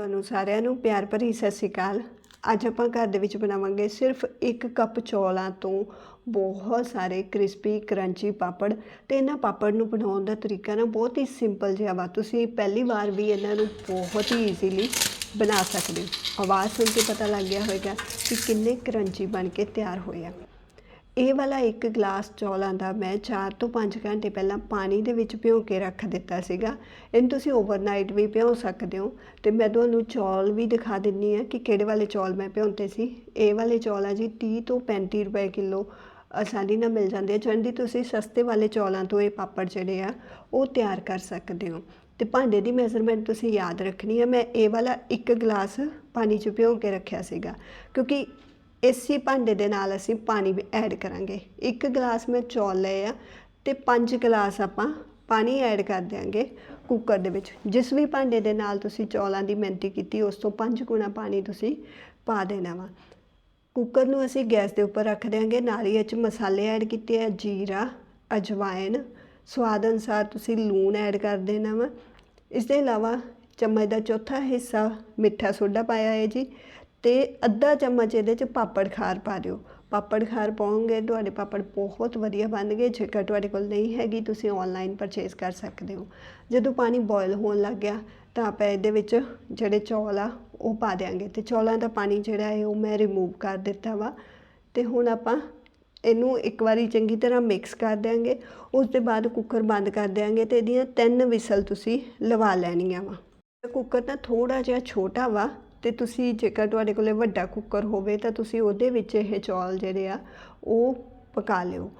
ਤੁਹਾਨੂੰ ਸਾਰਿਆਂ ਨੂੰ ਪਿਆਰ ਭਰੀ ਸਤਿ ਸ਼੍ਰੀ ਅਕਾਲ। ਅੱਜ ਆਪਾਂ ਘਰ ਦੇ ਵਿੱਚ ਬਣਾਵਾਂਗੇ ਸਿਰਫ ਇੱਕ ਕੱਪ ਚੌਲਾਂ ਤੋਂ ਬਹੁਤ ਸਾਰੇ ਕ੍ਰਿਸਪੀ, ਕਰੰਚੀ ਪਾਪੜ ਤੇ ਇਹਨਾਂ ਪਾਪੜ ਨੂੰ ਬਣਾਉਣ ਦਾ ਤਰੀਕਾ ਨਾ ਬਹੁਤ ਹੀ ਸਿੰਪਲ ਜਿਹਾ ਵਾ। ਤੁਸੀਂ ਪਹਿਲੀ ਵਾਰ ਵੀ ਇਹਨਾਂ ਨੂੰ ਬਹੁਤ ਹੀ ਈਜ਼ੀਲੀ ਬਣਾ ਸਕਦੇ ਹੋ। ਆਵਾਜ਼ ਸੁਣ ਕੇ ਪਤਾ ਲੱਗ ਗਿਆ ਹੋਵੇਗਾ ਕਿ ਕਿੰਨੇ ਕਰੰਚੀ ਬਣ ਕੇ ਤਿਆਰ ਹੋਏ ਆ। ਇਹ ਵਾਲਾ ਇੱਕ ਗਲਾਸ ਚੌਲਾਂ ਦਾ ਮੈਂ 4 ਤੋਂ 5 ਘੰਟੇ ਪਹਿਲਾਂ ਪਾਣੀ ਦੇ ਵਿੱਚ ਭਿਓ ਕੇ ਰੱਖ ਦਿੱਤਾ ਸੀਗਾ। ਇਹਨੂੰ ਤੁਸੀਂ ਓਵਰਨਾਈਟ ਵੀ ਭਿਓ ਸਕਦੇ ਹੋ। ਤੇ ਮੈਂ ਤੁਹਾਨੂੰ ਚੌਲ ਵੀ ਦਿਖਾ ਦਿੰਨੀ ਆ ਕਿ ਕਿਹੜੇ ਵਾਲੇ ਚੌਲ ਮੈਂ ਭਿਉਂਤੇ ਸੀ। ਇਹ ਵਾਲੇ ਚੌਲ ਆ ਜੀ 30 ਤੋਂ 35 ਰੁਪਏ ਕਿਲੋ ਆਸਾਨੀ ਨਾਲ ਮਿਲ ਜਾਂਦੇ ਆ। ਚੰਡੀ ਤੁਸੀਂ ਸਸਤੇ ਵਾਲੇ ਚੌਲਾਂ ਤੋਂ ਇਹ ਪਾਪੜ ਜਿਹੜੇ ਆ, ਉਹ ਤਿਆਰ ਕਰ ਸਕਦੇ ਹੋ। ਤੇ ਭਾਂਡੇ ਦੀ ਮੈਜ਼ਰਮੈਂਟ ਤੁਸੀਂ ਯਾਦ ਰੱਖਣੀ ਹੈ ਮੈਂ ਇਹ ਵਾਲਾ ਇੱਕ ਗਲਾਸ ਪਾਣੀ 'ਚ ਭਿਓ ਕੇ ਰੱਖਿਆ ਸੀਗਾ। ਕਿਉਂਕਿ ਇਸੇ ਭਾਂਡੇ ਦੇ ਨਾਲ ਅਸੀਂ ਪਾਣੀ ਵੀ ਐਡ ਕਰਾਂਗੇ। ਇੱਕ ਗਲਾਸ ਮੈਂ ਚੌਲ ਲਏ ਆ ਤੇ ਪੰਜ ਗਲਾਸ ਆਪਾਂ ਪਾਣੀ ਐਡ ਕਰ ਦਿਆਂਗੇ ਕੁੱਕਰ ਦੇ ਵਿੱਚ। ਜਿਸ ਵੀ ਭਾਂਡੇ ਦੇ ਨਾਲ ਤੁਸੀਂ ਚੌਲਾਂ ਦੀ ਮਿਹਨਤੀ ਕੀਤੀ, ਉਸ ਤੋਂ ਪੰਜ ਗੁਣਾ ਪਾਣੀ ਤੁਸੀਂ ਪਾ ਦੇਣਾ ਵਾ। ਕੁੱਕਰ ਨੂੰ ਅਸੀਂ ਗੈਸ ਦੇ ਉੱਪਰ ਰੱਖ ਦਿਆਂਗੇ। ਨਾਲ ਹੀ ਇਹ 'ਚ ਮਸਾਲੇ ਐਡ ਕੀਤੇ ਆ, ਜੀਰਾ ਅਜਵਾਇਨ ਸਵਾਦ ਅਨੁਸਾਰ ਤੁਸੀਂ ਲੂਣ ਐਡ ਕਰ ਦੇਣਾ ਵਾ। ਇਸ ਦੇ ਇਲਾਵਾ ਚਮਚ ਦਾ ਚੌਥਾ ਹਿੱਸਾ ਮਿੱਠਾ ਸੋਡਾ ਪਾਇਆ ਹੈ ਜੀ। ਤੇ ਅੱਧਾ ਚਮਚ ਇਹਦੇ 'ਚ ਪਾਪੜ ਖਾਰ ਪਾ ਦਿਓ। ਪਾਪੜ ਖਾਰ ਪਾਉਂਗੇ ਤੁਹਾਡੇ ਪਾਪੜ ਬਹੁਤ ਵਧੀਆ ਬਣਨਗੇ ਜੇਕਰ ਤੁਹਾਡੇ ਕੋਲ ਨਹੀਂ ਹੈਗੀ, ਤੁਸੀਂ ਆਨਲਾਈਨ ਪਰਚੇਸ ਕਰ ਸਕਦੇ ਹੋ। ਜਦੋਂ ਪਾਣੀ ਬੋਇਲ ਹੋਣ ਲੱਗ ਗਿਆ, ਤਾਂ ਆਪਾਂ ਇਹਦੇ ਵਿੱਚ ਜਿਹੜੇ ਚੌਲ ਆ, ਉਹ ਪਾ ਦਿਆਂਗੇ। ਤੇ ਚੌਲਾਂ ਦਾ ਪਾਣੀ ਜਿਹੜਾ ਹੈ, ਉਹ ਮੈਂ ਰਿਮੂਵ ਕਰ ਦਿੱਤਾ ਵਾ। ਤੇ ਹੁਣ ਆਪਾਂ ਇਹਨੂੰ ਇੱਕ ਵਾਰੀ ਚੰਗੀ ਤਰ੍ਹਾਂ ਮਿਕਸ ਕਰ ਦਿਆਂਗੇ। ਉਸ ਤੋਂ ਬਾਅਦ ਕੁੱਕਰ ਬੰਦ ਕਰ ਦਿਆਂਗੇ ਤੇ ਇਹਦੀਆਂ ਤਿੰਨ ਵਿਸਲ ਤੁਸੀਂ ਲਵਾ ਲੈਣੀਆਂ ਵਾ। ਕੁੱਕਰ ਤਾਂ ਥੋੜਾ ਜਿਹਾ ਛੋਟਾ ਵਾ ਤੇ ਤੁਸੀਂ ਜੇਕਰ ਤੁਹਾਡੇ ਕੋਲੇ ਵੱਡਾ ਕੁੱਕਰ ਹੋਵੇ ਤਾਂ ਤੁਸੀਂ ਉਹਦੇ ਵਿੱਚ ਇਹ ਚੌਲ ਜਿਹੜੇ ਆ, ਉਹ ਪਕਾ ਲਿਓ।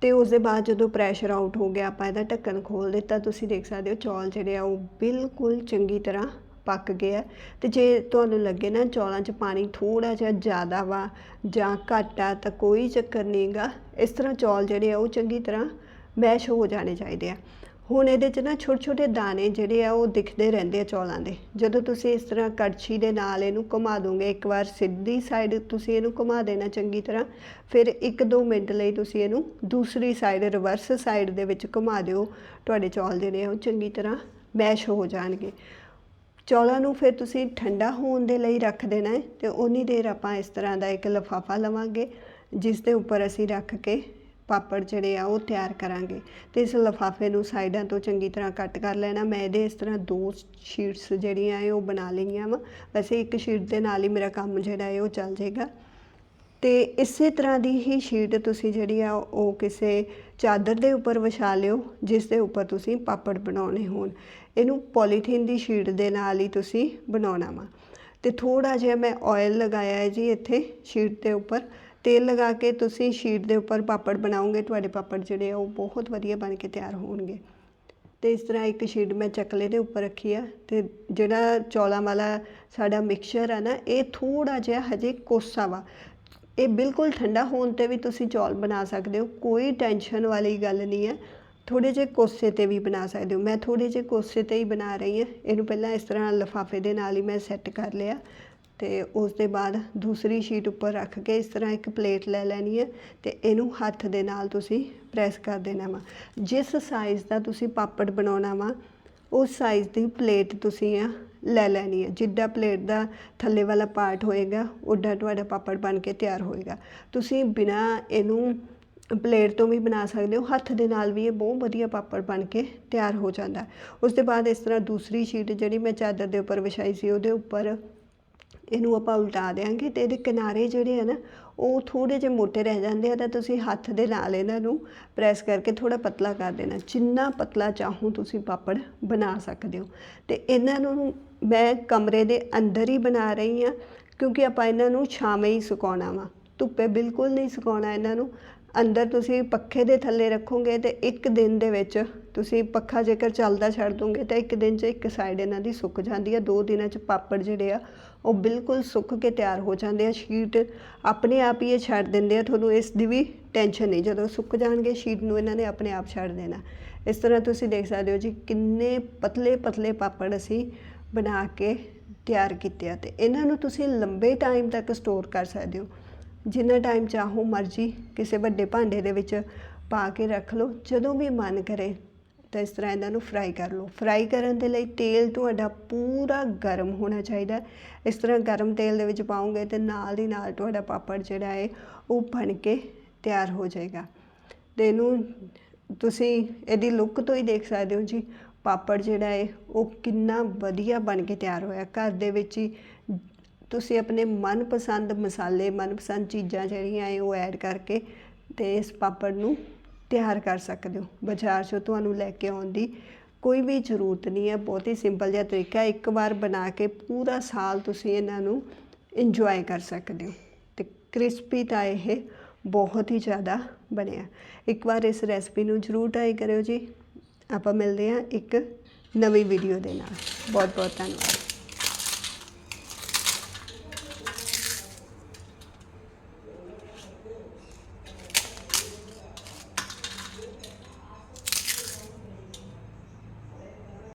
ਤੇ ਉਸ ਦੇ ਬਾਅਦ ਜਦੋਂ ਪ੍ਰੈਸ਼ਰ ਆਊਟ ਹੋ ਗਿਆ, ਆਪਾਂ ਇਹਦਾ ਢੱਕਣ ਖੋਲ ਦਿੱਤਾ, ਤੁਸੀਂ ਦੇਖ ਸਕਦੇ ਹੋ ਚੌਲ ਜਿਹੜੇ ਆ, ਉਹ ਬਿਲਕੁਲ ਚੰਗੀ ਤਰ੍ਹਾਂ ਪੱਕ ਗਏ ਆ। ਤੇ ਜੇ ਤੁਹਾਨੂੰ ਲੱਗੇ ਨਾ ਚੌਲਾਂ 'ਚ ਪਾਣੀ ਥੋੜਾ ਜਿਹਾ ਜ਼ਿਆਦਾ ਵਾ ਜਾਂ ਘੱਟ ਆ, ਤਾਂ ਕੋਈ ਚੱਕਰ ਨਹੀਂਗਾ ਇਸ ਤਰ੍ਹਾਂ ਚੌਲ ਜਿਹੜੇ ਆ, ਉਹ ਚੰਗੀ ਤਰ੍ਹਾਂ ਮੈਸ਼ ਹੋ ਜਾਣੇ ਚਾਹੀਦੇ ਆ। ਹੁਣ ਇਹਦੇ 'ਚ ਨਾ ਛੋਟੇ ਛੋਟੇ ਦਾਣੇ ਜਿਹੜੇ ਆ, ਉਹ ਦਿਖਦੇ ਰਹਿੰਦੇ ਆ ਚੌਲਾਂ ਦੇ। ਜਦੋਂ ਤੁਸੀਂ ਇਸ ਤਰ੍ਹਾਂ ਕੜਛੀ ਦੇ ਨਾਲ ਇਹਨੂੰ ਘੁਮਾ ਦੋਗੇ, ਇੱਕ ਵਾਰ ਸਿੱਧੀ ਸਾਈਡ ਤੁਸੀਂ ਇਹਨੂੰ ਘੁਮਾ ਦੇਣਾ ਚੰਗੀ ਤਰ੍ਹਾਂ, ਫਿਰ 1-2 ਮਿੰਟ ਲਈ ਤੁਸੀਂ ਇਹਨੂੰ ਦੂਸਰੀ ਸਾਈਡ ਰਿਵਰਸ ਸਾਈਡ ਦੇ ਵਿੱਚ ਘੁਮਾ ਦਿਓ। ਤੁਹਾਡੇ ਚੌਲ ਜਿਹੜੇ ਆ, ਉਹ ਚੰਗੀ ਤਰ੍ਹਾਂ ਮੈਸ਼ ਹੋ ਜਾਣਗੇ। ਚੌਲਾਂ ਨੂੰ ਫਿਰ ਤੁਸੀਂ ਠੰਡਾ ਹੋਣ ਦੇ ਲਈ ਰੱਖ ਦੇਣਾ ਹੈ ਤੇ ਉਨੀ ਦੇਰ ਆਪਾਂ ਇਸ ਤਰ੍ਹਾਂ ਦਾ ਇੱਕ ਲਫਾਫਾ ਲਵਾਂਗੇ, ਜਿਸ ਦੇ ਉੱਪਰ ਅਸੀਂ ਰੱਖ ਕੇ ਪਾਪੜ ਜਿਹੜੇ ਆ ਉਹ ਤਿਆਰ ਕਰਾਂਗੇ ਤੇ ਇਸ ਲਫਾਫੇ ਨੂੰ ਸਾਈਡਾਂ ਤੋਂ ਚੰਗੀ ਤਰ੍ਹਾਂ ਕੱਟ ਕਰ ਲੈਣਾ। ਮੈਂ ਇਹਦੇ ਇਸ ਤਰ੍ਹਾਂ ਦੋ ਸ਼ੀਟਸ ਜਿਹੜੀਆਂ ਹੈ ਉਹ ਬਣਾ ਲਈਆਂ ਵਾ। ਵੈਸੇ ਇੱਕ ਸ਼ੀਟ ਦੇ ਨਾਲ ਹੀ ਮੇਰਾ ਕੰਮ ਜਿਹੜਾ ਹੈ ਉਹ ਚੱਲ ਜਾਏਗਾ। ਤੇ ਇਸੇ ਤਰ੍ਹਾਂ ਦੀ ਹੀ ਸ਼ੀਟ ਤੁਸੀਂ ਜਿਹੜੀ ਆ ਉਹ ਕਿਸੇ ਚਾਦਰ ਦੇ ਉੱਪਰ ਵਿਛਾ ਲਿਓ, ਜਿਸ ਦੇ ਉੱਪਰ ਤੁਸੀਂ ਪਾਪੜ ਬਣਾਉਣੇ ਹੋਣ। ਇਹਨੂੰ ਪੋਲੀਥੀਨ ਦੀ ਸ਼ੀਟ ਦੇ ਨਾਲ ਹੀ ਤੁਸੀਂ ਬਣਾਉਣਾ ਵਾ। ਤੇ ਥੋੜਾ ਜਿਹਾ ਮੈਂ ਆਇਲ ਲਗਾਇਆ ਹੈ ਜੀ ਇੱਥੇ ਸ਼ੀਟ ਦੇ ਉੱਪਰ। ਤੇਲ ਲਗਾ ਕੇ ਤੁਸੀਂ ਸ਼ੀਟ ਦੇ ਉੱਪਰ ਪਾਪੜ ਬਣਾਓਗੇ, ਤੁਹਾਡੇ ਪਾਪੜ ਜਿਹੜੇ ਆ ਉਹ ਬਹੁਤ ਵਧੀਆ ਬਣ ਕੇ ਤਿਆਰ ਹੋਣਗੇ। ਤੇ ਇਸ ਤਰ੍ਹਾਂ ਇੱਕ ਸ਼ੀਟ ਮੈਂ ਚਕਲੇ ਦੇ ਉੱਪਰ ਰੱਖੀ ਆ ਤੇ ਜਿਹੜਾ ਚੌਲਾਂ ਵਾਲਾ ਸਾਡਾ ਮਿਕਸਚਰ ਆ ਨਾ, ਇਹ ਥੋੜਾ ਜਿਹਾ ਹਜੇ ਕੋਸਾ ਵਾ। ਇਹ ਬਿਲਕੁਲ ਠੰਡਾ ਹੋਣ ਤੇ ਵੀ ਤੁਸੀਂ ਚੌਲ ਬਣਾ ਸਕਦੇ ਹੋ, ਕੋਈ ਟੈਨਸ਼ਨ ਵਾਲੀ ਗੱਲ ਨਹੀਂ ਹੈ ਥੋੜੇ ਜਿਹੇ ਕੋਸੇ ਤੇ ਵੀ ਬਣਾ ਸਕਦੇ ਹੋ। ਮੈਂ ਥੋੜੇ ਜਿਹੇ ਕੋਸੇ ਤੇ ਹੀ ਬਣਾ ਰਹੀ ਹਾਂ ਇਹਨੂੰ ਪਹਿਲਾਂ ਇਸ ਤਰ੍ਹਾਂ ਲਫਾਫੇ ਦੇ ਨਾਲ ਹੀ ਮੈਂ ਸੈੱਟ ਕਰ ਲਿਆ। ਤੇ ਉਸ ਦੇ ਬਾਅਦ ਦੂਸਰੀ ਸ਼ੀਟ ਉੱਪਰ ਰੱਖ ਕੇ ਇਸ ਤਰ੍ਹਾਂ ਇੱਕ ਪਲੇਟ ਲੈ ਲੈਣੀ ਹੈ ਤੇ ਇਹਨੂੰ ਹੱਥ ਦੇ ਨਾਲ ਤੁਸੀਂ ਪ੍ਰੈਸ ਕਰ ਦੇਣਾ ਵਾ। ਜਿਸ ਸਾਈਜ਼ ਦਾ ਤੁਸੀਂ ਪਾਪੜ ਬਣਾਉਣਾ ਵਾ, ਉਸ ਸਾਈਜ਼ ਦੀ ਪਲੇਟ ਤੁਸੀਂ ਆ ਲੈ ਲੈਣੀ ਹੈ। ਜਿੱਡਾ ਪਲੇਟ ਦਾ ਥੱਲੇ ਵਾਲਾ ਪਾਰਟ ਹੋਏਗਾ, ਉੱਡਾ ਤੁਹਾਡਾ ਪਾਪੜ ਬਣ ਕੇ ਤਿਆਰ ਹੋਏਗਾ। ਤੁਸੀਂ ਬਿਨਾ ਇਹਨੂੰ ਪਲੇਟ ਤੋਂ ਵੀ ਬਣਾ ਸਕਦੇ ਹੋ, ਹੱਥ ਦੇ ਨਾਲ ਵੀ ਇਹ ਬਹੁਤ ਵਧੀਆ ਪਾਪੜ ਬਣ ਕੇ ਤਿਆਰ ਹੋ ਜਾਂਦਾ। ਉਸ ਤੋਂ ਬਾਅਦ ਇਸ ਤਰ੍ਹਾਂ ਦੂਸਰੀ ਸ਼ੀਟ ਜਿਹੜੀ ਮੈਂ ਚਾਦਰ ਦੇ ਉੱਪਰ ਵਿਛਾਈ ਸੀ, ਉਹਦੇ ਉੱਪਰ ਇਹਨੂੰ ਆਪਾਂ ਉਲਟਾ ਦੇਾਂਗੇ ਤੇ ਇਹਦੇ ਕਿਨਾਰੇ ਜਿਹੜੇ ਆ ਨਾ, ਉਹ ਥੋੜੇ ਜਿਹੇ ਮੋਟੇ ਰਹਿ ਜਾਂਦੇ ਆ ਤਾਂ ਤੁਸੀਂ ਹੱਥ ਦੇ ਨਾਲ ਇਹਨਾਂ ਨੂੰ ਪ੍ਰੈਸ ਕਰਕੇ ਥੋੜਾ ਪਤਲਾ ਕਰ ਦੇਣਾ। ਜਿੰਨਾ ਪਤਲਾ ਚਾਹੋ ਤੁਸੀਂ ਪਾਪੜ ਬਣਾ ਸਕਦੇ ਹੋ। ਤੇ ਇਹਨਾਂ ਨੂੰ ਮੈਂ ਕਮਰੇ ਦੇ ਅੰਦਰ ਹੀ ਬਣਾ ਰਹੀ ਆ ਕਿਉਂਕਿ ਆਪਾਂ ਇਹਨਾਂ ਨੂੰ ਛਾਵੇਂ ਹੀ ਸੁਕਾਉਣਾ ਵਾ। ਧੁੱਪੇ ਬਿਲਕੁਲ ਨਹੀਂ ਸੁਕਾਉਣਾ ਇਹਨਾਂ ਨੂੰ। ਅੰਦਰ ਤੁਸੀਂ ਪੱਖੇ ਦੇ ਥੱਲੇ ਰੱਖੋਗੇ ਤੇ ਇੱਕ ਦਿਨ ਦੇ ਵਿੱਚ ਤੁਸੀਂ ਪੱਖਾ ਜੇਕਰ ਚੱਲਦਾ ਛੱਡ ਦੋਗੇ ਤਾਂ ਇੱਕ ਦਿਨ 'ਚ ਇੱਕ ਸਾਈਡ ਇਹਨਾਂ ਦੀ ਸੁੱਕ ਜਾਂਦੀ ਹੈ ਦੋ ਦਿਨਾਂ 'ਚ ਪਾਪੜ ਜਿਹੜੇ ਆ, ਉਹ ਬਿਲਕੁਲ ਸੁੱਕ ਕੇ ਤਿਆਰ ਹੋ ਜਾਂਦੇ ਆ। ਸ਼ੀਟ ਆਪਣੇ ਆਪ ਹੀ ਇਹ ਛੱਡ ਦਿੰਦੇ ਆ। ਤੁਹਾਨੂੰ ਇਸ ਦੀ ਵੀ ਟੈਨਸ਼ਨ ਨਹੀਂ, ਜਦੋਂ ਸੁੱਕ ਜਾਣਗੇ ਸ਼ੀਟ ਨੂੰ ਇਹਨਾਂ ਨੇ ਆਪਣੇ ਆਪ ਛੱਡ ਦੇਣਾ। ਇਸ ਤਰ੍ਹਾਂ ਤੁਸੀਂ ਦੇਖ ਸਕਦੇ ਹੋ ਜੀ, ਕਿੰਨੇ ਪਤਲੇ ਪਤਲੇ ਪਾਪੜ ਅਸੀਂ ਬਣਾ ਕੇ ਤਿਆਰ ਕੀਤੇ ਆ ਤੇ ਇਹਨਾਂ ਨੂੰ ਤੁਸੀਂ ਲੰਬੇ ਟਾਈਮ ਤੱਕ ਸਟੋਰ ਕਰ ਸਕਦੇ ਹੋ। ਜਿੰਨਾ ਟਾਈਮ ਚਾਹੋ ਮਰਜ਼ੀ ਕਿਸੇ ਵੱਡੇ ਭਾਂਡੇ ਦੇ ਵਿੱਚ ਪਾ ਕੇ ਰੱਖ ਲਓ, ਜਦੋਂ ਵੀ ਮਨ ਕਰੇ, ਤਾਂ ਇਸ ਤਰ੍ਹਾਂ ਇਹਨਾਂ ਨੂੰ ਫਰਾਈ ਕਰ ਲਓ। ਫਰਾਈ ਕਰਨ ਦੇ ਲਈ ਤੇਲ ਤੁਹਾਡਾ ਪੂਰਾ ਗਰਮ ਹੋਣਾ ਚਾਹੀਦਾ ਇਸ ਤਰ੍ਹਾਂ ਗਰਮ ਤੇਲ ਦੇ ਵਿੱਚ ਪਾਓਗੇ ਤੇ ਨਾਲ ਦੀ ਨਾਲ ਤੁਹਾਡਾ ਪਾਪੜ ਜਿਹੜਾ ਹੈ, ਉਹ ਬਣ ਕੇ ਤਿਆਰ ਹੋ ਜਾਏਗਾ। ਤੇ ਇਹਨੂੰ ਤੁਸੀਂ ਇਹਦੀ ਲੁੱਕ ਤੋਂ ਹੀ ਦੇਖ ਸਕਦੇ ਹੋ ਜੀ। ਪਾਪੜ ਜਿਹੜਾ ਹੈ, ਉਹ ਕਿੰਨਾ ਵਧੀਆ ਬਣ ਕੇ ਤਿਆਰ ਹੋਇਆ। ਘਰ ਦੇ ਵਿੱਚ ਹੀ ਤੁਸੀਂ ਆਪਣੇ ਮਨਪਸੰਦ ਮਸਾਲੇ, ਮਨਪਸੰਦ ਚੀਜ਼ਾਂ ਜਿਹੜੀਆਂ ਹੈ ਉਹ ਐਡ ਕਰਕੇ ਤੇ ਇਸ ਪਾਪੜ ਨੂੰ ਤਿਆਰ ਕਰ ਸਕਦੇ ਹੋ। ਬਾਜ਼ਾਰ 'ਚੋਂ ਤੁਹਾਨੂੰ ਲੈ ਕੇ ਆਉਣ ਦੀ ਕੋਈ ਵੀ ਜ਼ਰੂਰਤ ਨਹੀਂ ਹੈ। ਬਹੁਤ ਹੀ ਸਿੰਪਲ ਜਿਹਾ ਤਰੀਕਾ ਹੈ। ਇੱਕ ਵਾਰ ਬਣਾ ਕੇ ਪੂਰਾ ਸਾਲ ਤੁਸੀਂ ਇਹਨਾਂ ਨੂੰ ਇੰਜੋਏ ਕਰ ਸਕਦੇ ਹੋ। ਤੇ ਕ੍ਰਿਸਪੀ ਤਾਂ ਇਹ ਬਹੁਤ ਹੀ ਜ਼ਿਆਦਾ ਬਣਿਆ। ਇੱਕ ਵਾਰ ਇਸ ਰੈਸਪੀ ਨੂੰ ਜ਼ਰੂਰ ਟਰਾਈ ਕਰਿਓ ਜੀ। ਆਪਾਂ ਮਿਲਦੇ ਹਾਂ ਇੱਕ ਨਵੀਂ ਵੀਡੀਓ ਦੇ ਨਾਲ। ਬਹੁਤ ਬਹੁਤ ਧੰਨਵਾਦ।